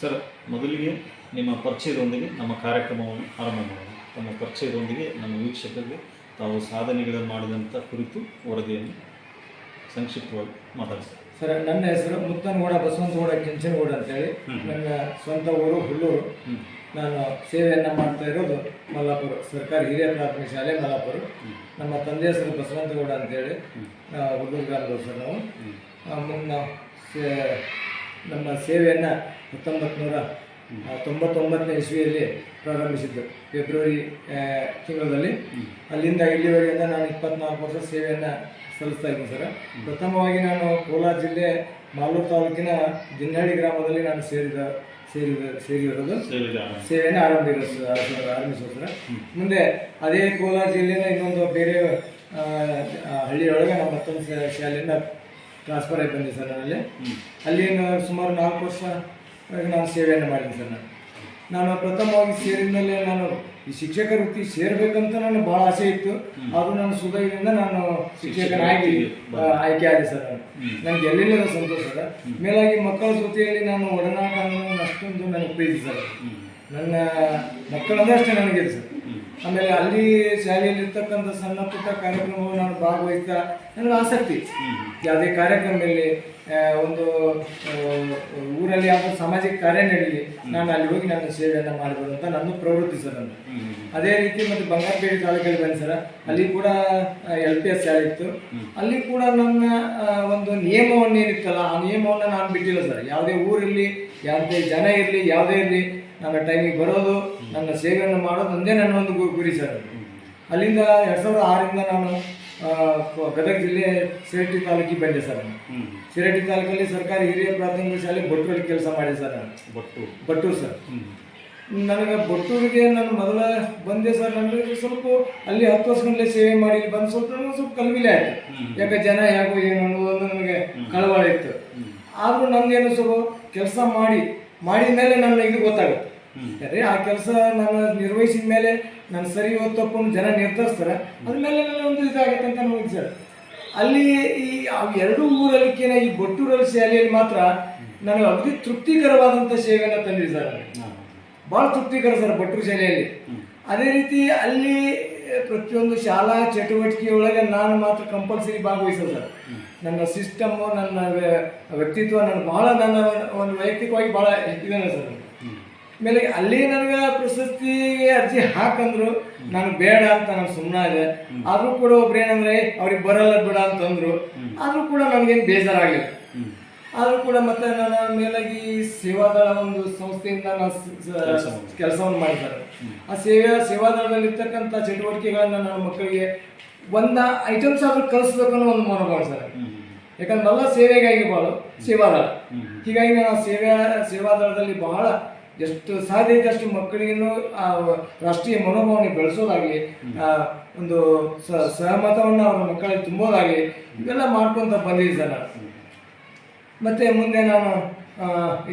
Sir ಮೊದಲಿಗೆ ನಿಮ್ಮ ಪರಿಚಯದೊಂದಿಗೆ ನಮ್ಮ ಕಾರ್ಯಕ್ರಮವನ್ನು ಆರಂಭ ಮಾಡೋಣ. ತಮ್ಮ ಪರಿಚಯದೊಂದಿಗೆ ನಮ್ಮ ವೀಕ್ಷಕರಿಗೆ ತಾವು ಸಾಧನೆಗಳನ್ನು ಮಾಡಿದಂಥ ಕುರಿತು ವರದಿಯನ್ನು ಸಂಕ್ಷಿಪ್ತವಾಗಿ ಮಾತಾಡಿಸಿ ಸರ್ ನನ್ನ ಹೆಸರು ಮುತ್ತನಗೌಡ ಬಸವಂತಗೌಡ ಕೆಂಚನಗೌಡ ಅಂತೇಳಿ. ನನ್ನ ಸ್ವಂತ ಊರು ಹುಲ್ಲೂರು. ನಾನು ಸೇವೆಯನ್ನು ಮಾಡ್ತಾ ಇರೋದು ಮಲ್ಲಾಪುರ ಸರ್ಕಾರಿ ಹಿರಿಯ ಪ್ರಾಥಮಿಕ ಶಾಲೆ ಮಲ್ಲಾಪುರ. ನಮ್ಮ ತಂದೆ ಹೆಸರು ಬಸವಂತಗೌಡ ಅಂತೇಳಿ. ಹುಲ್ಲೂರು ಗ್ರಾಮದವರು ಸರ್ ನಾವು. ಮುನ್ನ ಸೇ- ನಮ್ಮ ಸೇವೆಯನ್ನು ಹತ್ತೊಂಬತ್ತು ನೂರ ತೊಂಬತ್ತೊಂಬತ್ತನೇ ಇಸ್ವಿಯಲ್ಲಿ ಪ್ರಾರಂಭಿಸಿದ್ದು. ಫೆಬ್ರವರಿ ತಿಂಗಳಲ್ಲಿ. ಅಲ್ಲಿಂದ ಇಲ್ಲಿವರೆಗಿಂದ ನಾನು ಇಪ್ಪತ್ನಾಲ್ಕು ವರ್ಷ ಸೇವೆಯನ್ನು ಸಲ್ಲಿಸ್ತಾ ಇದ್ದೀನಿ ಸರ್. ಪ್ರಥಮವಾಗಿ ನಾನು ಕೋಲಾರ ಜಿಲ್ಲೆ ಮಾಲೂರು ತಾಲೂಕಿನ ದಿನ್ನಹಳ್ಳಿ ಗ್ರಾಮದಲ್ಲಿ ನಾನು ಸೇರಿದ ಸೇರಿದ ಸೇರಿರೋದು. ಸೇವೆಯನ್ನು ಆರಂಭಿಸ ಆರಂಭಿಸುವ ಸರ್ ಮುಂದೆ ಅದೇ ಕೋಲಾರ ಜಿಲ್ಲೆನ ಇನ್ನೊಂದು ಬೇರೆ ಹಳ್ಳಿಯೊಳಗೆ ನಮ್ಮ ಮತ್ತೊಂದು ಶಾಲೆಯನ್ನು ಟ್ರಾನ್ಸ್ಫರ್ ಆಯ್ತು ಬಂದೆ ಸರ್ ನನ್ನಲ್ಲಿ ಅಲ್ಲಿ ಸುಮಾರು ನಾಲ್ಕು ವರ್ಷ ನಾನು ಸೇವೆಯನ್ನು ಮಾಡಿದ್ದೀನಿ ಸರ್ ನಾನು. ನಾನು ಪ್ರಥಮವಾಗಿ ಸೇರಿದ ಮೇಲೆ ನಾನು ಈ ಶಿಕ್ಷಕ ವೃತ್ತಿ ಸೇರ್ಬೇಕಂತ ನಾನು ಬಹಳ ಆಸೆ ಇತ್ತು. ಅದು ನಾನು ಸುದಯದಿಂದ ನಾನು ಶಿಕ್ಷಕನಾಗಿ ಆಯ್ಕೆ ಆದೆ ಸರ್ ನಾನು. ನನಗೆ ಸಂತೋಷ ಸರ್. ಮೇಲಾಗಿ ಮಕ್ಕಳ ಜೊತೆಯಲ್ಲಿ ನಾನು ಒಡನಾಟ ಅಷ್ಟೊಂದು ನನಗೆ ಪ್ರೀತಿ ಸರ್. ನನ್ನ ಮಕ್ಕಳಂದ್ರೆ ಅಷ್ಟೇ ನನಗೆ ಸರ್. ಆಮೇಲೆ ಅಲ್ಲಿ ಶಾಲೆಯಲ್ಲಿ ಇರ್ತಕ್ಕಂಥ ಸಣ್ಣ ಪುಟ್ಟ ಕಾರ್ಯಕ್ರಮವು ನಾನು ಭಾಗವಹಿಸ್ತಾ ನನಗೆ ಆಸಕ್ತಿ. ಯಾವುದೇ ಕಾರ್ಯಕ್ರಮದಲ್ಲಿ ಒಂದು ಊರಲ್ಲಿ ಯಾವುದೋ ಸಾಮಾಜಿಕ ಕಾರ್ಯ ನಡೀಲಿ, ನಾನು ಅಲ್ಲಿ ಹೋಗಿ ನನ್ನ ಸೇವೆಯನ್ನು ಮಾಡಬಹುದು ಅಂತ ನನ್ನ ಪ್ರವೃತ್ತಿ ಸರ್ ನಾನು. ಅದೇ ರೀತಿ ಮತ್ತೆ ಬಂಗಾರಪೇಟೆ ತಾಲೂಕಲ್ಲಿ ಬಂದೆ ಸರ್. ಅಲ್ಲಿ ಕೂಡ ಎಲ್ ಪಿ ಎಸ್ ಶಾಲೆ ಇತ್ತು. ಅಲ್ಲಿ ಕೂಡ ನನ್ನ ಒಂದು ನಿಯಮವನ್ನು ಏನಿತ್ತಲ್ಲ ಆ ನಿಯಮವನ್ನು ನಾನು ಬಿಟ್ಟಿಲ್ಲ ಸರ್. ಯಾವುದೇ ಊರಿರಲಿ, ಯಾವುದೇ ಜನ ಇರಲಿ, ಯಾವುದೇ ಇರಲಿ ನನ್ನ ಟೈಮಿಗೆ ಬರೋದು ನನ್ನ ಸೇವೆಯನ್ನು ಮಾಡೋದು ಒಂದೇ ನನ್ನ ಒಂದು ಗುರಿ ಸರ್ ಅಲ್ಲಿಂದ ಎರಡ್ ಸಾವಿರದ ಆರರಿಂದ ನಾನು ಗದಗ ಜಿಲ್ಲೆ ಶಿರಟ್ಟಿ ತಾಲೂಕಿಗೆ ಬಂದೆ ಸರ್ ನಾನು. ಸಿರಟ್ಟಿ ತಾಲೂಕಲ್ಲಿ ಸರ್ಕಾರಿ ಹಿರಿಯ ಪ್ರಾಥಮಿಕ ಶಾಲೆ ಬೊಟ್ಟೂರಲ್ಲಿ ಕೆಲಸ ಮಾಡಿ ಸರ್ ನಾನು. ಬಟ್ಟು ಬಟ್ಟೂರು ಸರ್. ನನಗೆ ಬೊಟ್ಟೂರಿಗೆ ನಾನು ಮೊದಲ ಬಂದೆ ಸರ್ ನನಗೆ ಸ್ವಲ್ಪ ಅಲ್ಲಿ ಹತ್ತು ವರ್ಷಗಳಲ್ಲೇ ಸೇವೆ ಮಾಡಿ ಬಂದು ಸ್ವಲ್ಪ ಸ್ವಲ್ಪ ಕಲ್ವಿಲೆ ಆಯ್ತು. ಯಾಕೆ ಜನ ಹೇಗೋ ಏನು ಅನ್ನೋದು ನನಗೆ ಕಳವಳ ಇತ್ತು. ಆದರೂ ನನಗೇನು ಸ್ವಲ್ಪ ಕೆಲಸ ಮಾಡಿ ಮಾಡಿದ ಮೇಲೆ ನನ್ನ ಇದು ಗೊತ್ತಾಗುತ್ತೆ. ಯಾಕಂದ್ರೆ ಆ ಕೆಲಸ ನಾನು ನಿರ್ವಹಿಸಿದ ಮೇಲೆ ನಾನು ಸರಿ ತಪ್ಪನ್ನು ಜನ ನಿರ್ಧರಿಸ್ತಾರೆ. ಅದ್ರ ಮೇಲೆ ನನ್ನ ಒಂದು ಇದಾಗುತ್ತೆ ಅಂತ ನೋಡಿ ಸರ್. ಅಲ್ಲಿ ಈ ಎರಡು ಊರಲ್ಲಿಕ್ಕಿನ ಈ ಬೊಟ್ಟೂರಲ್ಲಿ ಶಾಲೆಯಲ್ಲಿ ಮಾತ್ರ ನನಗೆ ಅಗದಿ ತೃಪ್ತಿಕರವಾದಂಥ ಸೇವೆಯನ್ನು ತಂದಿದ್ದಾರೆ. ಸರ್ ಭಾಳ ತೃಪ್ತಿಕರ ಸರ್ ಭಟ್ರು ಶಾಲೆಯಲ್ಲಿ. ಅದೇ ರೀತಿ ಅಲ್ಲಿ ಪ್ರತಿಯೊಂದು ಶಾಲಾ ಚಟುವಟಿಕೆಯೊಳಗೆ ನಾನು ಮಾತ್ರ ಕಂಪಲ್ಸರಿ ಭಾಗವಹಿಸೋದು ನನ್ನ ಸಿಸ್ಟಮ್ಮು ನನ್ನ ವ್ಯಕ್ತಿತ್ವ, ನನ್ನ ಬಹಳ ನನ್ನ ಒಂದು ವೈಯಕ್ತಿಕವಾಗಿ ಬಹಳ ಇದೇನೆ ಸರ್. ಆಮೇಲೆ ಅಲ್ಲಿ ನನಗೆ ಪ್ರಶಸ್ತಿ ಅರ್ಜಿ ಹಾಕಂದ್ರು, ನಾನು ಬೇಡ ಅಂತ ನಾನು ಸುಮ್ಮನೆ ಆದ್ರೂ ಕೂಡ ಒಬ್ರು ಏನಂದ್ರೆ ಅವ್ರಿಗೆ ಬರಲ್ಲ, ಬಿಡ ಅಂತಂದ್ರು. ಆದ್ರೂ ಕೂಡ ನನಗೇನು ಬೇಜಾರಾಗಲಿಲ್ಲ. ಆದ್ರೂ ಕೂಡ ಮತ್ತೆ ನನ್ನ ಮೇಲಾಗಿ ಸೇವಾದಳ ಒಂದು ಸಂಸ್ಥೆಯಿಂದ ನಾನು ಕೆಲಸವನ್ನು ಮಾಡಿದ್ದಾರೆ. ಆ ಸೇವಾ ಸೇವಾದಳದಲ್ಲಿ ಇರ್ತಕ್ಕಂಥ ಚಟುವಟಿಕೆಗಳನ್ನ ನನ್ನ ಮಕ್ಕಳಿಗೆ ಒಂದ ಐಟಮ್ಸ್ ಆದ್ರೂ ಕಲಿಸ್ಬೇಕು ಅನ್ನೋ ಒಂದು ಮನೋಭಾವ ಸರ್. ಯಾಕಂದ್ರೆ ಎಲ್ಲ ಸೇವೆಗಾಗಿ ಬಾಳು ಸೇವಾದಳ. ಹೀಗಾಗಿ ನಾನು ಸೇವೆ ಸೇವಾದಳದಲ್ಲಿ ಬಹಳ ಎಷ್ಟು ಸಾಧ್ಯ ಇದೆ ಅಷ್ಟು ಮಕ್ಕಳಿಗೂ ಆ ರಾಷ್ಟ್ರೀಯ ಮನೋಭಾವನೆ ಬೆಳೆಸೋದಾಗಲಿ ಆ ಒಂದು ಸಹಮತವನ್ನು ಅವರ ಮಕ್ಕಳಿಗೆ ತುಂಬೋದಾಗಲಿ ಇವೆಲ್ಲ ಮಾಡ್ಕೊಂತ ಬಂದಿದ್ದೆ ಸರ್ ಮತ್ತೆ ಮುಂದೆ ನಾನು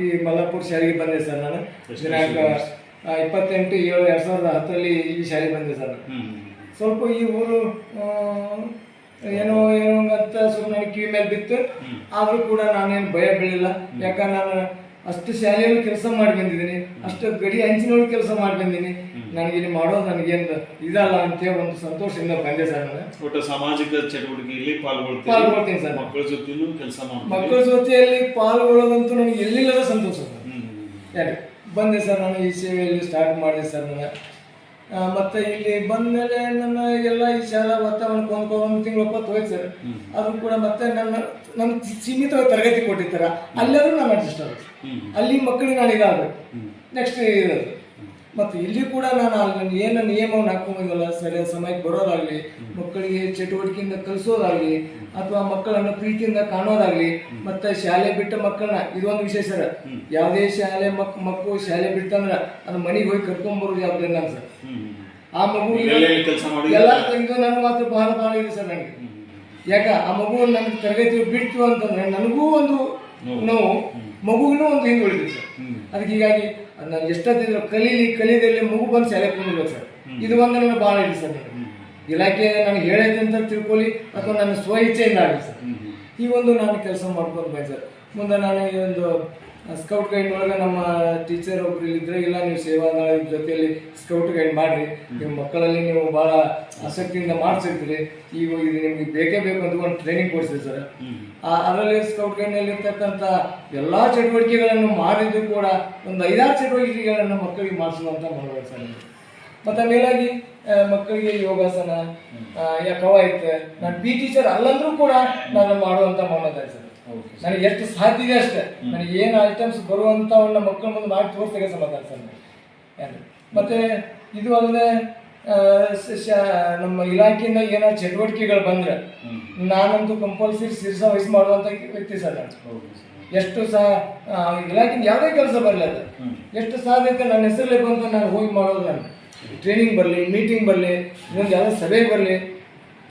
ಈ ಮಲ್ಲಾಪುರ ಶಾಲೆಗೆ ಬಂದೆ ಸರ್ ನಾನು. ದಿನಾಂಕ ಇಪ್ಪತ್ತೆಂಟು ಏಳು ಎರಡ್ ಸಾವಿರದ ಹತ್ತರಲ್ಲಿ ಈ ಶಾಲೆಗೆ ಬಂದೆ ಸರ್ ಸ್ವಲ್ಪ ಈ ಊರು ಏನೋ ಏನೋ ಅಂತ ಸುಮ್ಮನೆ ಕಿವಿ ಮೇಲೆ ಬಿತ್ತು. ಆದರೂ ಕೂಡ ನಾನೇನು ಭಯ ಬೀಳಿಲ್ಲ. ಯಾಕಂದ್ರೆ ನಾನು ಅಷ್ಟು ಶಾಲೆಯಲ್ಲಿ ಕೆಲಸ ಮಾಡಿ ಬಂದಿದ್ದೀನಿ ಅಷ್ಟು ಗಡಿ ಅಂಚಿನೊಳಗೆ ಕೆಲಸ ಮಾಡಿ ಬಂದೀನಿ ನನಗೆ ಇಲ್ಲಿ ಮಾಡೋದು ನನಗೇನು ಇದಲ್ಲ ಅಂತೇಳಿ ಒಂದು ಸಂತೋಷದಿಂದ ಬಂದೆ ಸರ್ ನಾನು. ಒಟ್ಟು ಸಾಮಾಜಿಕ ಚಟುವಟಿಕೆಯಲ್ಲಿ ಪಾಲ್ಗೊಳ್ತೀನಿ. ಸರ್. ಮಕ್ಕಳ ಜೊತೆಯೂ ಕೆಲಸ ಮಕ್ಕಳ ಜೊತೆಯಲ್ಲಿ ಪಾಲ್ಗೊಳ್ಳೋದಂತೂ ನನಗೆ ಎಲ್ಲಿಲ್ಲದ ಸಂತೋಷ ಸರ್. ಯಾಕೆ? ಬಂದೆ ಸರ್ ನಾನು ಈ ಸೇವೆಯಲ್ಲಿ ಸ್ಟಾರ್ಟ್ ಮಾಡಿದೆ ಸರ್ ನಾನು. ಮತ್ತೆ ಇಲ್ಲಿ ಬಂದ್ಮೇಲೆ ನನ್ನ ಎಲ್ಲ ಈ ಶಾಲಾ ವಾತಾವರಣ ಕೊಂಡ್ಕೊ ಒಂದು ತಿಂಗಳು ಒಪ್ಪತ್ತು ಹೋಯ್ತು ಸರ್. ಆದ್ರೂ ಕೂಡ ಮತ್ತೆ ನನ್ನ ನಮ್ ಸೀಮಿತವಾಗಿ ತರಗತಿ ಕೊಟ್ಟಿರ್ತಾರ. ಅಲ್ಲಾದ್ರೂ ನಾನು ಅಡ್ಜಸ್ಟ್ ಆಗುತ್ತೆ. ಅಲ್ಲಿ ಮಕ್ಕಳಿಗೆ ನಾನು ಇದಾಗಬೇಕು ನೆಕ್ಸ್ಟ್ ಇರೋದು. ಮತ್ತು ಇಲ್ಲಿ ಕೂಡ ನಾನು ಅಲ್ಲಿ ಏನು ನಿಯಮವನ್ನು ಹಾಕೊಂಬಂದಿಲ್ಲ ಸರಿಯಾದ ಸಮಯಕ್ಕೆ ಬರೋದಾಗ್ಲಿ ಮಕ್ಕಳಿಗೆ ಚಟುವಟಿಕೆಯಿಂದ ಕಲಿಸೋದಾಗ್ಲಿ ಅಥವಾ ಮಕ್ಕಳನ್ನು ಪ್ರೀತಿಯಿಂದ ಕಾಣೋದಾಗ್ಲಿ ಮತ್ತೆ ಶಾಲೆ ಬಿಟ್ಟ ಮಕ್ಕಳನ್ನ ಇದೊಂದು ವಿಷಯ ಸರ್. ಯಾವುದೇ ಶಾಲೆ ಮಕ್ ಮಕ್ಕಳು ಶಾಲೆ ಬಿಟ್ಟಂದ್ರ ಅದು ಮನೆಗೆ ಹೋಗಿ ಕರ್ಕೊಂಡ್ಬರೋ ಜವಾಬ್ದಾರಿ ನಾನು ಸರ್. ಆ ಮಗು ಎಲ್ಲೇ ಇದು ನನ್ನ ಮಾತ್ರ ಬಹಳ ಬಹಳ ಇದೆ ಸರ್ ನನಗೆ. ಯಾಕ? ಆ ಮಗು ನನಗೆ ತರಗತಿ ಬಿಡ್ತು ಅಂತಂದ್ರೆ ನನಗೂ ಒಂದು ನೋವು. ಮಗುವಿನೂ ಒಂದು ಹಿಂಗೆ ಉಳಿದಿದೆ ಸರ್ ಅದಕ್ಕೆ ಹೀಗಾಗಿ ನಾನು ಎಷ್ಟೊತ್ತಿದ್ರು ಕಲೀಲಿ ಕಲೀದಲ್ಲಿ ಮಗು ಬಂದು ಶಾಲೆ ಕುಂದಿರ್ಬೇಕು ಸರ್? ಇದು ಒಂದು ನನಗೆ ಭಾಳ ಇದೆ ಸರ್ ನನಗೆ. ಇಲಾಖೆ ನನಗೆ ಹೇಳೈತೆ ಅಂತ ತಿಳ್ಕೊಳ್ಳಿ ಅಥವಾ ನನ್ನ ಸ್ವ ಇಚ್ಛೆಯಿಂದ ಆಗಲಿ ಸರ್. ಈ ಒಂದು ನಾನು ಕೆಲಸ ಮಾಡ್ಕೊಂಡು ಬಂದೆ ಸರ್. ಮುಂದೆ ನಾನು ಈ ಒಂದು ಸ್ಕೌಟ್ ಗೈಡ್ ಒಳಗೆ ನಮ್ಮ ಟೀಚರ್ ಒಬ್ರು ಇಲ್ಲಿದ್ರೆ ಇಲ್ಲ ನೀವು ಸೇವಾ ನಾಳೆ ಜೊತೆಯಲ್ಲಿ ಸ್ಕೌಟ್ ಗೈಡ್ ಮಾಡ್ರಿ. ನಿಮ್ಮ ಮಕ್ಕಳಲ್ಲಿ ನೀವು ಬಹಳ ಆಸಕ್ತಿಯಿಂದ ಮಾಡಿಸಿರ್ತೀರಿ. ಈಗ ಇದು ನಿಮ್ಗೆ ಬೇಕೇ ಬೇಕು ಅಂತ ಒಂದು ಟ್ರೈನಿಂಗ್ ಕೊಡ್ತೀವಿ ಸರ್. ಆ- ಅದರಲ್ಲಿ ಸ್ಕೌಟ್ ಗೈಡ್ನಲ್ಲಿ ಇರ್ತಕ್ಕಂಥ ಎಲ್ಲಾ ಚಟುವಟಿಕೆಗಳನ್ನು ಮಾಡಿದ್ರು ಕೂಡ ಒಂದು ಐದಾರು ಚಟುವಟಿಕೆಗಳನ್ನು ಮಕ್ಕಳಿಗೆ ಮಾಡಿಸುವಂತ ಮಾಡೋದು ಸರ್. ಮತ್ತೆ ಮೇಲಾಗಿ ಮಕ್ಕಳಿಗೆ ಯೋಗಾಸನ ಕವಾಯತ್ ನಾನು ಪಿ ಟೀಚರ್ ಅಲ್ಲಂದ್ರೂ ಕೂಡ ನಾನು ಮಾಡುವಂತ ಮಾಡೋದಾಯ್ತು ಸರ್ ನನಗೆ ಎಷ್ಟು ಸಾಧ್ಯ ಇದೆ ಅಷ್ಟೇ. ನನಗೆ ಏನು ಐಟಮ್ಸ್ ಬರುವಂತವನ್ನ ಮಕ್ಕಳ ಮುಂದೆ ಮಾಡಿ ತೋರಿಸ್ತೇವೆ ಸಮಾಧಾನ ಸರ್ ನನಗೆ. ಮತ್ತೆ ಇದು ಅಲ್ಲದೆ ನಮ್ಮ ಇಲಾಖೆಯಿಂದ ಏನೋ ಚಟುವಟಿಕೆಗಳು ಬಂದ್ರೆ ನಾನಂತೂ ಕಂಪಲ್ಸರಿ ಶಿರ್ಸ ವಹಿಸಿ ಮಾಡುವಂತ ವ್ಯಕ್ತಿ ಸರ್ ನಾನು. ಎಷ್ಟು ಸಹ ಇಲಾಖೆಯಿಂದ ಯಾವುದೇ ಕೆಲಸ ಬರಲಿ ಅದು. ಎಷ್ಟು ಸಾಧ್ಯತೆ ನನ್ನ ಹೆಸರಲ್ಲೇ ಬಂತು ನಾನು ಹೋಗಿ ಮಾಡೋದು ನಾನು. ಟ್ರೈನಿಂಗ್ ಬರಲಿ ಮೀಟಿಂಗ್ ಬರಲಿ ಇನ್ನೊಂದು ಯಾವುದೋ ಸಭೆ ಬರಲಿ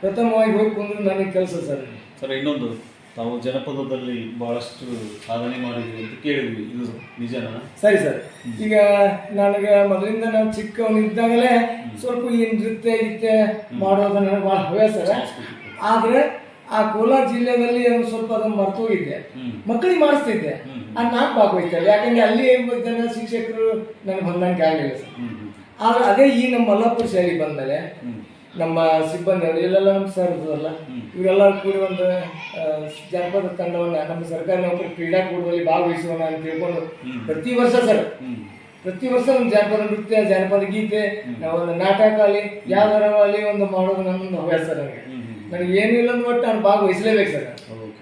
ಪ್ರಥಮವಾಗಿ ಹೋಗಿ ಕುಂದ್ರೆ ನನಗೆ ಕೆಲಸ ಸರ್. ಸರ್ ಇನ್ನೊಂದು. ತಾವು ಜನಪದದಲ್ಲಿ ಬಹಳಷ್ಟು ಸಾಧನೆ ಮಾಡಿದ್ವಿ ಅಂತ ಕೇಳಿದ್ವಿ ಇದು ನಿಜನಾ? ಸರಿ ಸರ್. ಈಗ ನನಗೆ ಮೊದಲಿಂದ ನಾನು ಚಿಕ್ಕವನಿದ್ದಾಗಲೇ ಸ್ವಲ್ಪ ಈ ನೃತ್ಯ ಗೀತ್ಯ ಮಾಡೋದು ನನಗೆ ಭಾಳ ಹವ್ಯಾಸ ಸರ್. ಆದ್ರೆ ಆ ಕೋಲಾರ ಜಿಲ್ಲೆಯಲ್ಲಿ ಅವ್ನು ಸ್ವಲ್ಪ ಅದನ್ನು ಮರ್ತು ಹೋಗಿದ್ದೆ ಹ್ಮ್. ಮಕ್ಕಳಿಗೆ ಮಾಡಿಸ್ತಿದ್ದೆ. ಅದು ನಾನು ಭಾಗವಹಿಸ್ತೇವೆ ಯಾಕಂದ್ರೆ ಅಲ್ಲಿ ಜನ ಶಿಕ್ಷಕರು ನನಗೆ ಹೊಂದಾಣಿಕೆ ಆಗಲಿಲ್ಲ ಸರ್. ಆದ್ರೆ ಅದೇ ಈ ನಮ್ಮ ಮಲ್ಲಾಪುರ ಶೈಲಿ ಬಂದಮೇಲೆ ನಮ್ಮ ಸಿಬ್ಬಂದಿ ಅವರು ಇಲ್ಲೆಲ್ಲ ನಮ್ಮ ಸರ್ ಇರ್ತದಲ್ಲ ಇವರೆಲ್ಲ ಕೂಡಿ ಒಂದು ಜನಪದ ತಂಡವನ್ನ ನಮ್ಮ ಸರ್ಕಾರಿ ನೌಕರಿ ಕ್ರೀಡಾಕೂಟದಲ್ಲಿ ಭಾಗವಹಿಸೋಣ ಅಂತ ತಿಳ್ಕೊಂಡು ಪ್ರತಿ ವರ್ಷ ಸರ್ ಪ್ರತಿ ವರ್ಷ ಒಂದು ಜಾನಪದ ನೃತ್ಯ ಜಾನಪದ ಗೀತೆ ಒಂದು ನಾಟಕ ಅಲ್ಲಿ ಯಾವ್ದಾರ ಅಲ್ಲಿ ಒಂದು ಮಾಡೋದು ನನ್ನೊಂದು ಹವ್ಯಾಸ ಸರ್ ನನಗೆ ನನಗೆ ಏನಿಲ್ಲ ಅಂದ್ ಒಟ್ಟು ನಾನು ಭಾಗವಹಿಸಲೇಬೇಕು ಸರ್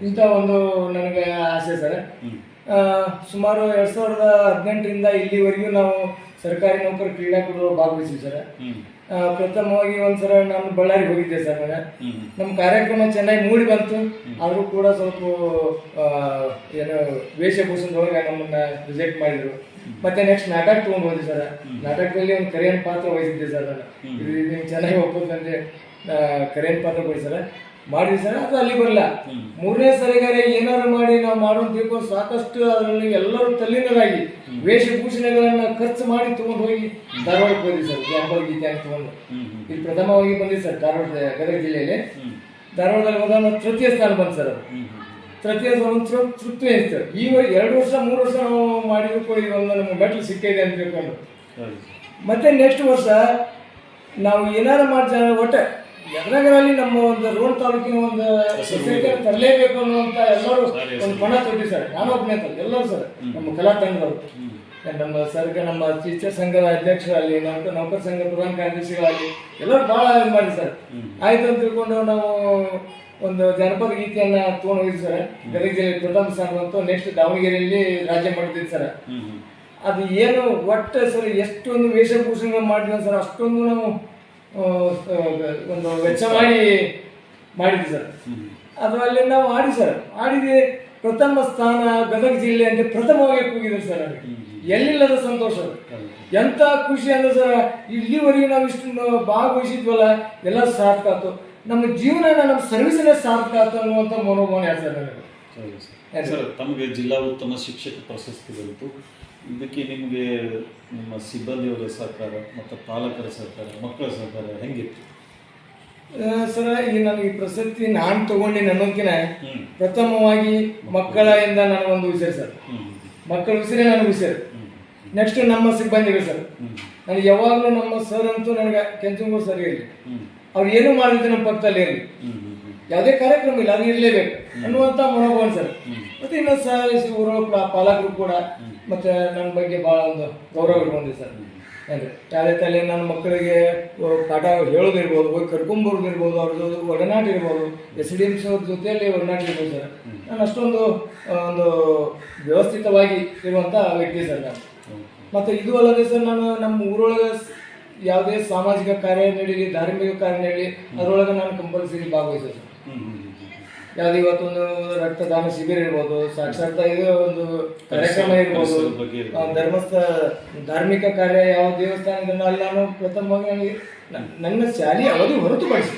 ಇಂಥ ಒಂದು ನನಗೆ ಆಸೆ ಸರ್ ಸುಮಾರು ಎರಡ್ ಸಾವಿರದ ಹದಿನೆಂಟರಿಂದ ಇಲ್ಲಿವರೆಗೂ ನಾವು ಸರ್ಕಾರಿ ನೌಕರ ಕ್ರೀಡಾಕೂಟದಲ್ಲಿ ಭಾಗವಹಿಸಿವಿ ಸರ್. ಪ್ರಥಮವಾಗಿ ಒಂದ್ಸಲ ನಾನು ಬಳ್ಳಾರಿಗೆ ಹೋಗಿದ್ದೆ ಸರ್ ನಾನು. ನಮ್ಮ ಕಾರ್ಯಕ್ರಮ ಚೆನ್ನಾಗಿ ಮೂಡಿ ಬಂತು. ಆದರೂ ಕೂಡ ಸ್ವಲ್ಪ ಏನು ವೇಷಭೂಷಣದೊಳಗೆ ನಮ್ಮನ್ನ ರಿಜೆಕ್ಟ್ ಮಾಡಿದ್ರು. ಮತ್ತೆ ನೆಕ್ಸ್ಟ್ ನಾಟಕ ತಗೊಂಡು ಹೋದ್ವಿ ಸರ್ ನಾಟಕದಲ್ಲಿ ಒಂದು ಕರೆಯನ್ನು ಪಾತ್ರ ವಹಿಸಿದ್ದೆ ಸರ್ ನಾನು. ಇದು ಚೆನ್ನಾಗಿ ಒಪ್ಪುತ್ತಂದ್ರೆ ಕರಿಯನ್ ಪಾತ್ರ ಕೊಡಿ ಸರ್ ಮಾಡಿದ್ವಿ ಸರ್ ಅದು ಅಲ್ಲಿ ಬರಲ್ಲ ಮೂರನೇ ಸರಿಗಾರೆ ಏನಾರು ಮಾಡಿ ನಾವು ಮಾಡೋದು ತಿಳ್ಕೊಂಡು ಸಾಕಷ್ಟು ಅದರಲ್ಲಿ ಎಲ್ಲರೂ ತಲ್ಲೀನರಾಗಿ ವೇಷಭೂಷಣಗಳನ್ನ ಖರ್ಚು ಮಾಡಿ ತಗೊಂಡು ಹೋಗಿ ಧಾರವಾಡಕ್ಕೆ ಬಂದ್ವಿ ಸರ್. ಜಾನಪದ ಗೀತೆ ಅಂತ ತಗೊಂಡು. ಇಲ್ಲಿ ಪ್ರಥಮವಾಗಿ ಬಂದಿದೆ ಸರ್ ಧಾರವಾಡ ಗದಗ ಜಿಲ್ಲೆಯಲ್ಲಿ. ಧಾರವಾಡದಲ್ಲಿ ಹೋದಾಗ ತೃತೀಯ ಸ್ಥಾನ ಬಂತು ಸರ್ ತೃತೀಯ ಸ್ಥಾನ ಒಂದು ತೃಪ್ತಿ ಅನಿಸ್ತು ಈ ಎರಡು ವರ್ಷ ಮೂರು ವರ್ಷ ನಾವು ಮಾಡಿದ್ರು ಕೂಡ ಒಂದು ನಮ್ಗೆ ಮೆಟ್ಲು ಸಿಕ್ಕಿದೆ ಅಂತ ತಿಳ್ಕೊಂಡು. ಮತ್ತೆ ನೆಕ್ಸ್ಟ್ ವರ್ಷ ನಾವು ಏನಾರು ಮಾಡಿ ಒಟ್ಟೆ ಎದ್ರಾಗರಲ್ಲಿ ನಮ್ಮ ಒಂದು ರೋಡ್ ತಾಲೂಕಿನ ಒಂದು ತರಲೇಬೇಕು ಅನ್ನುವಂತ ಎಲ್ಲರೂ ಒಂದು ಪಣ ತೊಟ್ಟಿ ಸರ್ ನಾನು ಒಬ್ಬನೇ ಎಲ್ಲರೂ ಸರ್. ನಮ್ಮ ಕಲಾ ತಂಡದವರು. ನಮ್ಮ ಸರ್ಗ ನಮ್ಮ ಟೀಚರ್ ಸಂಘದ ಅಧ್ಯಕ್ಷರಾಗಲಿ ನಮ್ಮ ನೌಕರ ಸಂಘದ ಪ್ರಧಾನ ಕಾರ್ಯದರ್ಶಿಗಳಾಗಲಿ ಎಲ್ಲರೂ ಭಾಳ ಇದು ಮಾಡಿ ಸರ್. ಆಯ್ತು ಅಂತ ತಿಳ್ಕೊಂಡು ನಾವು ಒಂದು ಜನಪದ ಗೀತೆಯನ್ನ ತಗೊಂಡು ಹೋಗಿದ್ವಿ ಸರ್. ಗದಗ ಜಿಲ್ಲೆ ಪ್ರಥಮ ಸಾಂಗ್ ಅಂತ ನೆಕ್ಸ್ಟ್ ದಾವಣಗೆರೆಯಲ್ಲಿ ರಾಜ್ಯ ಮಾಡ್ತಿದ್ವಿ ಸರ್. ಅದು ಏನು ಒಟ್ಟು ಸರ್ ಎಷ್ಟೊಂದು ವೇಷಭೂಷಣ ಮಾಡಿದ್ವಿ ಸರ್. ಅಷ್ಟೊಂದು ನಾವು ಒಂದು ವೆಚ್ಚ ಮಾಡಿ ಮಾಡಿದ್ವಿ ಸರ್. ಅದು ಅಲ್ಲಿ ನಾವು ಆಡಿ ಸರ್. ಆಡಿದೆ ಪ್ರಥಮ ಸ್ಥಾನ ಗದಗ ಜಿಲ್ಲೆ ಅಂತ ಪ್ರಥಮವಾಗಿ ಕೂಗಿದ್ರು ಸರ್ ಅದಕ್ಕೆ ಎಲ್ಲಿಲ್ಲದ ಸಂತೋಷ. ಎಂತ ಖುಷಿ ಅಂದ್ರೆ ಸರ್ ಇಲ್ಲಿವರೆಗೆ ನಾವು ಇಷ್ಟು ಭಾಗವಹಿಸಿದ್ವಲ್ಲ ಎಲ್ಲ ಸಾರ್ಥಕ ಆಯ್ತು. ನಮ್ಮ ಜೀವನ ನಮ್ಮ ಸರ್ವಿಸ್ನೇ ಸಾರ್ಥಕ ಆಯ್ತು ಅನ್ನುವಂಥ ಮನೋಭಾವನೆ ಆಯ್ತು ಸರ್ ನನಗೆ ಸರಿ ಸರ್. ಸರ್ ತಮಗೆ ಜಿಲ್ಲಾ ಉತ್ತಮ ಶಿಕ್ಷಕ ಪ್ರಶಸ್ತಿ ಬಂತು. ಇದಕ್ಕೆ ನಿಮಗೆ ನಿಮ್ಮ ಸಿಬ್ಬಂದಿಯವರ ಸಹಕಾರ ಮತ್ತು ಪಾಲಕರ ಸಹಕಾರ ಮಕ್ಕಳ ಸಹಕಾರ ಹೆಂಗಿತ್ತು? ಸರ ಈಗ ನಾನು ಈ ಪ್ರಶಸ್ತಿ ನಾನು ತಗೊಂಡಿ ನನ್ನೊಂದಿನ ಪ್ರಥಮವಾಗಿ ಮಕ್ಕಳಿಂದ ನನಗೊಂದು ವಿಷಯ ಸರ್. ಮಕ್ಕಳ ವಿಷಯ ನನಗೆ ವಿಷಯ. ನೆಕ್ಸ್ಟ್ ನಮ್ಮ ಸಿಬ್ಬಂದಿಗಳು ಸರ್. ನನಗೆ ಯಾವಾಗಲೂ ನಮ್ಮ ಸರ್ ಅಂತೂ ನನಗೆ ಕೆಂಚಂಗೂರು ಸರಿ ಇರಲಿ. ಅವ್ರು ಏನು ಮಾಡಿದ್ರು ನಮ್ಮ ಪಕ್ಕದಲ್ಲಿ ಇರಲಿ. ಯಾವುದೇ ಕಾರ್ಯಕ್ರಮ ಇಲ್ಲ ಅದು ಇರಲೇಬೇಕು ಅನ್ನುವಂಥ ಮನೋಭಾವ ಸರ್. ಮತ್ತೆ ಇನ್ನೊಂದು ಸಹ ಊರೊಳಗೆ ಕೂಡ ಪಾಲಕರು ಕೂಡ ಮತ್ತೆ ನನ್ನ ಬಗ್ಗೆ ಬಹಳ ಒಂದು ಗೌರವ ಇಟ್ಕೊಂಡಿದೆ ಸರ್. ಅಂದರೆ ತಾಳೆ ತಾಲೆ ನನ್ನ ಮಕ್ಕಳಿಗೆ ಪಾಠ ಹೇಳೋದಿರ್ಬೋದು ಹೋಗಿ ಕರ್ಕೊಂಬರೋದಿರ್ಬೋದು ಅವ್ರ ಜೊತೆ ಒಡನಾಟ ಇರ್ಬೋದು ಎಸ್ ಡಿ ಎಂ ಸಿ ಅವ್ರ ಜೊತೆಯಲ್ಲಿ ಒಡನಾಟ ಇರ್ಬೋದು ಸರ್ ನಾನು ಅಷ್ಟೊಂದು ಒಂದು ವ್ಯವಸ್ಥಿತವಾಗಿ ಇರುವಂಥ ವ್ಯಕ್ತಿ ಸರ್ ನಾನು. ಮತ್ತು ಇದು ಅಲ್ಲದೆ ಸರ್ ನಾನು ನಮ್ಮ ಊರೊಳಗೆ ಯಾವುದೇ ಸಾಮಾಜಿಕ ಕಾರ್ಯ ನಡೀಲಿ ಧಾರ್ಮಿಕ ಕಾರ್ಯ ನಡೀಲಿ ಅದರೊಳಗೆ ನಾನು ಕಂಪಲ್ಸರಿ ಭಾಗವಹಿಸೋದು ಸರ್. ಯಾವ್ದು ಇವತ್ತೊಂದು ರಕ್ತದಾನ ಶಿಬಿರ ಇರ್ಬೋದು ಸಾಕ್ಷಾತ್ ಇದು ಒಂದು ಕಾರ್ಯಕ್ರಮ ಇರ್ಬೋದು ಧರ್ಮಸ್ಥಳ ಧಾರ್ಮಿಕ ಕಾರ್ಯ ಯಾವ ದೇವಸ್ಥಾನದಲ್ಲಿ ಅಲ್ಲಿ ನಾನು ಪ್ರಥಮವಾಗಿ ನನಗೆ ನನ್ನ ಶಾಲೆ ಅವಧಿ ಹೊರತುಪಡಿಸಿ.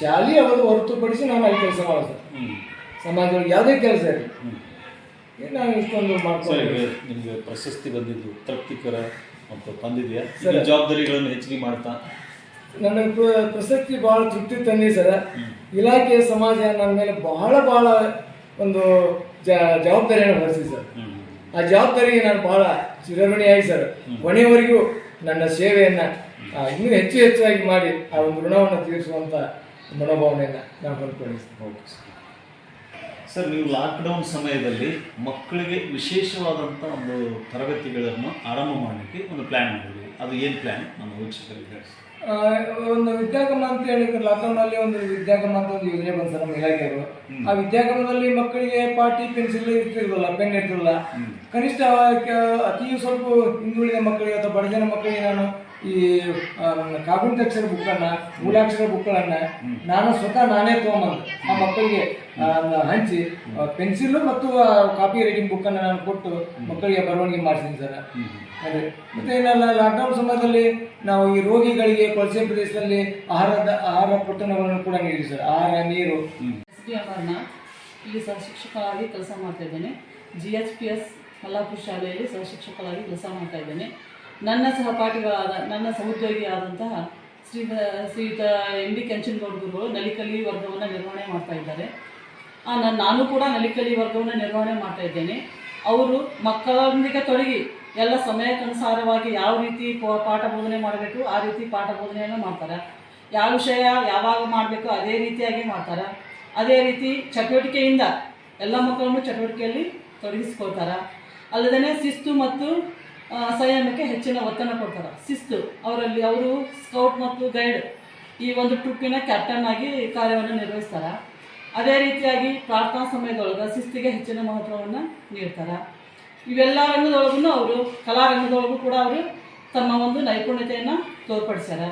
ಶಾಲೆಯ ಅವಧಿ ಹೊರತುಪಡಿಸಿ ನಾನು ಅಲ್ಲಿ ಕೆಲಸ ಮಾಡೋದು. ಸಮಾಜದೊಳಗೆ ಯಾವುದೇ ಕೆಲಸ ಇರಲಿ ನಾನು ಇಷ್ಟೊಂದು ಮಾಡ್ಕೊಂಡು ನಿಮಗೆ ಪ್ರಶಸ್ತಿ ಬಂದಿದ್ದು ತೃಪ್ತಿಕರ ಮತ್ತು ತಂದಿದೆಯಾ ಈಗ ಜವಾಬ್ದಾರಿಗಳನ್ನು ಹೆಚ್ಚಿಗೆ ಮಾಡ್ತಾ ನನಗೆ ಪ್ರಸಕ್ತಿ ಪ್ರಶಸ್ತಿ ಬಹಳ ತೃಪ್ತಿ ತಂದಿ ಸರ್ ಇಲಾಖೆಯ ಸಮಾಜ ನನ್ನ ಮೇಲೆ ಬಹಳ ಬಹಳ ಒಂದು ಜವಾಬ್ದಾರಿಯನ್ನು ಹೊರಿಸಿ ಸರ್. ಆ ಜವಾಬ್ದಾರಿಗೆ ನಾನು ಬಹಳ ಚಿರಋಣಿಯಾಗಿ ಸರ್. ಕೊನೆಯವರೆಗೂ ನನ್ನ ಸೇವೆಯನ್ನ ಇನ್ನೂ ಹೆಚ್ಚು ಹೆಚ್ಚಾಗಿ ಮಾಡಿ ಆ ಒಂದು ಋಣವನ್ನು ತೀರಿಸುವಂತ ಮನೋಭಾವನೆಯನ್ನ ನಾನು ಹೊಂದ್ಕೊಂಡಿದ್ದೀನಿ ಸರ್. ನೀವು ಲಾಕ್ಡೌನ್ ಸಮಯದಲ್ಲಿ ಮಕ್ಕಳಿಗೆ ವಿಶೇಷವಾದಂಥ ಒಂದು ತರಗತಿಗಳನ್ನು ಆರಂಭ ಮಾಡಲಿಕ್ಕೆ ಒಂದು ಪ್ಲ್ಯಾನ್ ಮಾಡಿದ್ವಿ ಅದು ಏನು ಪ್ಲ್ಯಾನ್ ನಮ್ಮ ವೀಕ್ಷಕರಿಗೆ ಒಂದು ವಿದ್ಯಾಗಮ ಅಂತ ಹೇಳಿದ್ರೆ ಲಾಕ್ಡೌನ್ ಅಲ್ಲಿ ಒಂದು ವಿದ್ಯಾಗಮ ಅಂತ ಒಂದು ಯೋಜನೆ ಬಂತು ನಮ್ಮ ಇಲಾಖೆಯವರು. ಆ ವಿದ್ಯಾಗಮದಲ್ಲಿ ಮಕ್ಕಳಿಗೆ ಪಾಟಿ ಪೆನ್ಸಿಲ್ ಇರ್ತಿರ್ಲಿಲ್ಲ ಪೆನ್ ಇರ್ತಿರಲ್ಲ ಕನಿಷ್ಠ ಅತಿ ಸ್ವಲ್ಪ ಹಿಂದುಳಿದ ಮಕ್ಕಳಿಗೆ ಅಥವಾ ಬಡಜನ ಮಕ್ಕಳಿಗೆ ನಾನು ಈ ಕಾಗುಣಿತಾಕ್ಷರ ಬುಕ್ಕನ್ನ ಮೂಲಾಕ್ಷರ ಬುಕ್ಗಳನ್ನ ನಾನು ಸ್ವತಃ ನಾನೇ ತಗೊಂಬಂದು. ಆ ಮಕ್ಕಳಿಗೆ ಹಂಚಿ ಪೆನ್ಸಿಲ್ ಮತ್ತು ಕಾಪಿ ರೈಟಿಂಗ್ ಬುಕ್ ಅನ್ನ ನಾನು ಕೊಟ್ಟು ಮಕ್ಕಳಿಗೆ ಬರವಣಿಗೆ ಮಾಡಿಸಿದ್ದೀನಿ ಸರ್. ಅದೇ. ಮತ್ತೆ ಏನಲ್ಲ ಲಾಕ್ಡೌನ್ ಸಮಯದಲ್ಲಿ ನಾವು ಈ ರೋಗಿಗಳಿಗೆ ಕೊಳಸೆ ಪ್ರದೇಶದಲ್ಲಿ ಆಹಾರದ ಆಹಾರ ಪೊಟ್ಟಣಗಳನ್ನು ಕೂಡ ನೀಡಿದ್ವಿ ಸರ್. ಆಹಾರ ನೀರು ಎಸ್ ಡಿ ಅಮರ್ನ ಸಹ ಶಿಕ್ಷಕರಾಗಿ ಕೆಲಸ ಮಾಡ್ತಾ ಇದ್ದೇನೆ. G H P S Mallapura ಶಾಲೆಯಲ್ಲಿ ಸಹಶಿಕ್ಷಕರಾಗಿ ಕೆಲಸ ಮಾಡ್ತಾ ಇದ್ದೇನೆ. ನನ್ನ ಸಹಪಾಠಿಗಳಾದ ನನ್ನ ಸಹೋದ್ಯೋಗಿಯಾದಂತಹ ಶ್ರೀ ಶ್ರೀಯುತ ಎಂ ಡಿ ಕೆಂಚನಗೌಡರು ನಲಿಕಲಿ ವರ್ಗವನ್ನು ನಿರ್ವಹಣೆ ಮಾಡ್ತಾ ಇದ್ದಾರೆ. ನಾನು ಕೂಡ ನಲಿಕಲಿ ವರ್ಗವನ್ನು ನಿರ್ವಹಣೆ ಮಾಡ್ತಾ ಇದ್ದೇನೆ. ಅವರು ಮಕ್ಕಳೊಂದಿಗೆ ತೊಡಗಿ ಎಲ್ಲ ಸಮಯಕ್ಕನುಸಾರವಾಗಿ ಯಾವ ರೀತಿ ಪಾಠ ಬೋಧನೆ ಮಾಡಬೇಕು, ಆ ರೀತಿ ಪಾಠ ಬೋಧನೆಯನ್ನು ಮಾಡ್ತಾರೆ. ಯಾವ ವಿಷಯ ಯಾವಾಗ ಮಾಡಬೇಕು, ಅದೇ ರೀತಿಯಾಗಿ ಮಾಡ್ತಾರೆ. ಅದೇ ರೀತಿ ಚಟುವಟಿಕೆಯಿಂದ ಎಲ್ಲ ಮಕ್ಕಳನ್ನು ಚಟುವಟಿಕೆಯಲ್ಲಿ ತೊಡಗಿಸ್ಕೊಳ್ತಾರೆ ಅಲ್ಲದೇ ಶಿಸ್ತು ಮತ್ತು ಸಂಯಮಕ್ಕೆ ಹೆಚ್ಚಿನ ಒತ್ತನ್ನು ಕೊಡ್ತಾರೆ. ಶಿಸ್ತು, ಅವರಲ್ಲಿ ಅವರು ಸ್ಕೌಟ್ ಮತ್ತು ಗೈಡ್ ಈ ಒಂದು ಟ್ರಿಪ್ಪಿನ ಕ್ಯಾಪ್ಟನ್ ಆಗಿ ಕಾರ್ಯವನ್ನು ನಿರ್ವಹಿಸ್ತಾರೆ. ಅದೇ ರೀತಿಯಾಗಿ ಪ್ರಾರ್ಥನಾ ಸಮಯದೊಳಗೆ ಶಿಸ್ತಿಗೆ ಹೆಚ್ಚಿನ ಮಹತ್ವವನ್ನು ನೀಡ್ತಾರೆ. ಇವೆಲ್ಲ ರಂಗದೊಳಗೂ ಅವರು ಕಲಾರಂಗದೊಳಗೂ ಕೂಡ ಅವರು ತಮ್ಮ ಒಂದು ನೈಪುಣ್ಯತೆಯನ್ನು ತೋರ್ಪಡಿಸ್ಯಾರ.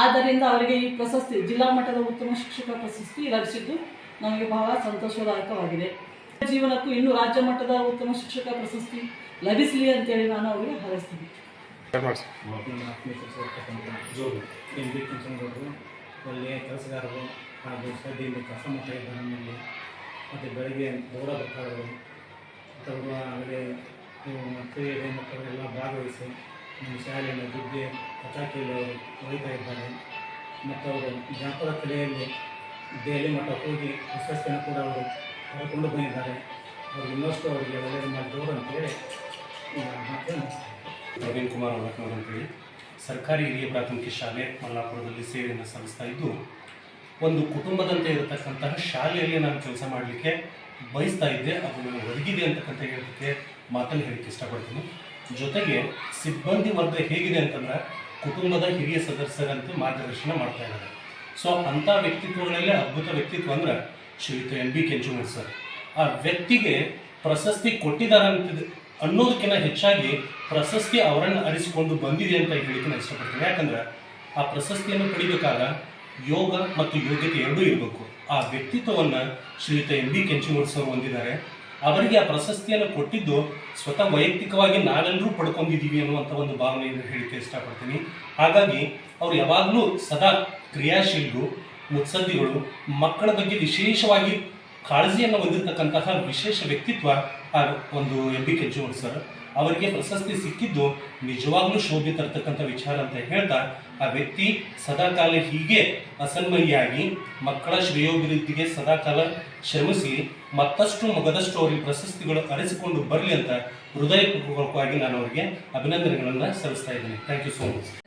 ಆದ್ದರಿಂದ ಅವರಿಗೆ ಈ ಪ್ರಶಸ್ತಿ, ಜಿಲ್ಲಾ ಮಟ್ಟದ ಉತ್ತಮ ಶಿಕ್ಷಕ ಪ್ರಶಸ್ತಿ ಲಭಿಸಿದ್ದು ನಮಗೆ ಬಹಳ ಸಂತೋಷದಾಯಕವಾಗಿದೆ. ಜೀವನಕ್ಕೂ ಇನ್ನು ರಾಜ್ಯ ಮಟ್ಟದ ಉತ್ತಮ ಶಿಕ್ಷಕ ಪ್ರಶಸ್ತಿ ಲಭಿಸಲಿ ಅಂತೇಳಿ ನಾನು ಅವರಿಗೆ ಹಾರೈಸ್ತೀನಿ. ಒಳ್ಳೆಯ ಕೆಲಸಗಾರರು ಹಾಗೂ ಶ್ರದ್ಧೆಯಿಂದ ಕೆಲಸ ಮಾಡ್ತಾ ಮತ್ತು ಬೆಳಗ್ಗೆ ದೌಡ ಬರ್ತಾರೆ ಅಥವಾ ಅಲ್ಲಿ ಕ್ರೀಡೆ ಮಕ್ಕಳೆಲ್ಲ ಭಾಗವಹಿಸಿ ನಮ್ಮ ದುಡ್ಡೆ ಪಟಾಕಿಯಲ್ಲಿ ಅವರು ಒಯ್ತಾ ಇದ್ದಾರೆ. ಮತ್ತು ಅವರು ಜಾನಪದ ಕಲೆಯಲ್ಲಿ ದೆಹಲಿ ಮಟ್ಟ ಹೋಗಿ ಪ್ರಶಸ್ತಿಯನ್ನು ಕೂಡ ಅವರು ಕರೆಕೊಂಡು ಬಂದಿದ್ದಾರೆ. ಅವರು ಇನ್ನಷ್ಟು ಅವರಿಗೆ ಒಳ್ಳೆಯದು ಮಾಡಿದವರು ಅಂತೇಳಿ ಪ್ರವೀಣ್ ಕುಮಾರ್ ಅವರತ್ನವ್ರು ಅಂತೇಳಿ ಸರ್ಕಾರಿ ಹಿರಿಯ ಪ್ರಾಥಮಿಕ ಶಾಲೆ ಮಲ್ಲಾಪುರದಲ್ಲಿ ಸೇವೆಯನ್ನು ಸಲ್ಲಿಸ್ತಾ ಇದ್ದು, ಒಂದು ಕುಟುಂಬದಂತೆ ಇರತಕ್ಕಂತಹ ಶಾಲೆಯಲ್ಲಿ ನಾನು ಕೆಲಸ ಮಾಡಲಿಕ್ಕೆ ಬಯಸ್ತಾ ಇದ್ದೆ. ಅದು ನನಗೆ ಒದಗಿದೆ ಅಂತಕ್ಕಂಥ ಹೇಳೋದಕ್ಕೆ ಮಾತನ್ನು ಹೇಳಕ್ಕೆ ಇಷ್ಟಪಡ್ತೀನಿ. ಜೊತೆಗೆ ಸಿಬ್ಬಂದಿ ವರ್ಗ ಹೇಗಿದೆ ಅಂತಂದ್ರೆ ಕುಟುಂಬದ ಹಿರಿಯ ಸದಸ್ಯರಂತೆ ಮಾರ್ಗದರ್ಶನ ಮಾಡ್ತಾ ಇದ್ದಾರೆ. ಸೊ ಅಂಥ ವ್ಯಕ್ತಿತ್ವಗಳಲ್ಲೇ ಅದ್ಭುತ ವ್ಯಕ್ತಿತ್ವ ಅಂದ್ರೆ ಶ್ರೀಯುತ ಎಂ ಬಿ ಕೆಂಚುಮಣಿ ಸರ್. ಆ ವ್ಯಕ್ತಿಗೆ ಪ್ರಶಸ್ತಿ ಕೊಟ್ಟಿದ್ದಾರೆ ಅಂತಿದೆ, ಅನ್ನೋದಕ್ಕಿಂತ ಹೆಚ್ಚಾಗಿ ಪ್ರಶಸ್ತಿ ಅವರನ್ನು ಅರಿಸಿಕೊಂಡು ಬಂದಿದೆ ಅಂತ ಹೇಳಿಕೆ ನಾನು ಇಷ್ಟಪಡ್ತೀನಿ. ಯಾಕಂದ್ರೆ ಆ ಪ್ರಶಸ್ತಿಯನ್ನು ಪಡಿಬೇಕಾದ ಯೋಗ ಮತ್ತು ಯೋಗ್ಯತೆ ಎರಡೂ ಇರಬೇಕು. ಆ ವ್ಯಕ್ತಿತ್ವವನ್ನು ಶ್ರೀಯುತ ಎಂ ಬಿ ಕೆಂಚುಮೂರ್ ಸರ್ ಹೊಂದಿದ್ದಾರೆ. ಅವರಿಗೆ ಆ ಪ್ರಶಸ್ತಿಯನ್ನು ಕೊಟ್ಟಿದ್ದು ಸ್ವತಃ ವೈಯಕ್ತಿಕವಾಗಿ ನಾವೆಲ್ಲರೂ ಪಡ್ಕೊಂಡಿದ್ದೀವಿ ಅನ್ನುವಂಥ ಒಂದು ಭಾವನೆಯನ್ನು ಹೇಳಿಕೆ ಇಷ್ಟಪಡ್ತೀನಿ. ಹಾಗಾಗಿ ಅವ್ರು ಯಾವಾಗಲೂ ಸದಾ ಕ್ರಿಯಾಶೀಲರು, ಮುತ್ಸದ್ದಿಗಳು, ಮಕ್ಕಳ ಬಗ್ಗೆ ವಿಶೇಷವಾಗಿ ಕಾಳಜಿಯನ್ನು ಹೊಂದಿರತಕ್ಕಂತಹ ವಿಶೇಷ ವ್ಯಕ್ತಿತ್ವ ಆ ಒಂದು ಎಂ ಬಿ ಜೋಡ್ ಸರ್. ಅವರಿಗೆ ಪ್ರಶಸ್ತಿ ಸಿಕ್ಕಿದ್ದು ನಿಜವಾಗ್ಲೂ ಶೋಭೆ ತರ್ತಕ್ಕಂಥ ವಿಚಾರ ಅಂತ ಹೇಳ್ತಾ, ಆ ವ್ಯಕ್ತಿ ಸದಾಕಾಲ ಹೀಗೆ ಅಸನ್ಮಯಿಯಾಗಿ ಮಕ್ಕಳ ಶ್ರೇಯೋಭಿವೃದ್ಧಿಗೆ ಸದಾಕಾಲ ಶ್ರಮಿಸಿ ಮತ್ತಷ್ಟು ಮಗದಷ್ಟು ಅವರಿಗೆ ಪ್ರಶಸ್ತಿಗಳು ಅರಸಿಕೊಂಡು ಬರಲಿ ಅಂತ ಹೃದಯಪೂರ್ವಕವಾಗಿ ನಾನು ಅವರಿಗೆ ಅಭಿನಂದನೆಗಳನ್ನು ಸಲ್ಲಿಸ್ತಾ ಇದ್ದೀನಿ. Thank you so much